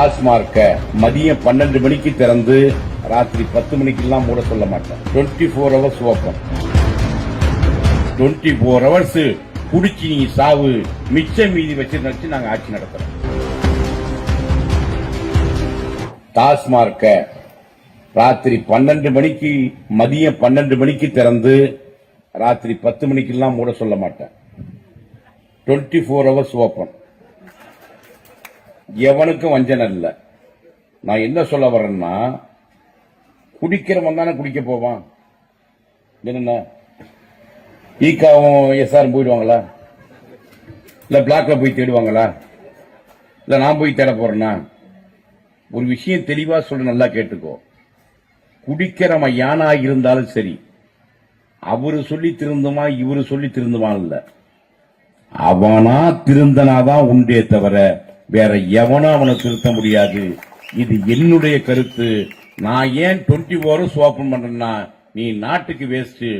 டாஸ்மார்க்க மதியம் பன்னெண்டு மணிக்கு திறந்து ராத்திரி பத்து மணிக்கெல்லாம் மூட சொல்ல மாட்டேன். Twenty four hours open. Twenty four hours குடிச்சு நீ சாவு. மிச்ச மீதி வச்சு நினைச்சு நாங்க ஆட்சி நடத்துறோம். டாஸ்மார்க்க ராத்திரி பன்னெண்டு மணிக்கு மதியம் பன்னெண்டு மணிக்கு திறந்து ராத்திரி பத்து மணிக்கெல்லாம் மூட சொல்ல மாட்டேன். Twenty four hours open. எவனுக்கும் வஞ்சனை இல்லை. நான் என்ன சொல்ல வரேன்னா குடிக்கிறவன் தானே குடிக்க போவான். என்ன ஈக்காவும் எஸ்ஆர் போயிடுவாங்களா? இல்லை பிளாக்ல போய் தேடுவாங்களா? இல்லை நான் போய் தேட போறேன்னா ஒரு விஷயம் தெளிவாக சொல்ல நல்லா கேட்டுக்கோ. குடிக்கிறவன் யானா இருந்தாலும் சரி அவரு சொல்லி திருந்துமா இவரு சொல்லி திருந்துமா இல்லை. அவனா திருந்தனாதான் உண்டே தவிர வேற எவனும் அவனை திருத்த முடியாது. இது என்னுடைய கருத்து. நான் ஏன் டுவெண்ட்டி ஹவர்ஸ் ஓபன் பண்றேன்னா நீ நாட்டுக்கு வேஸ்ட்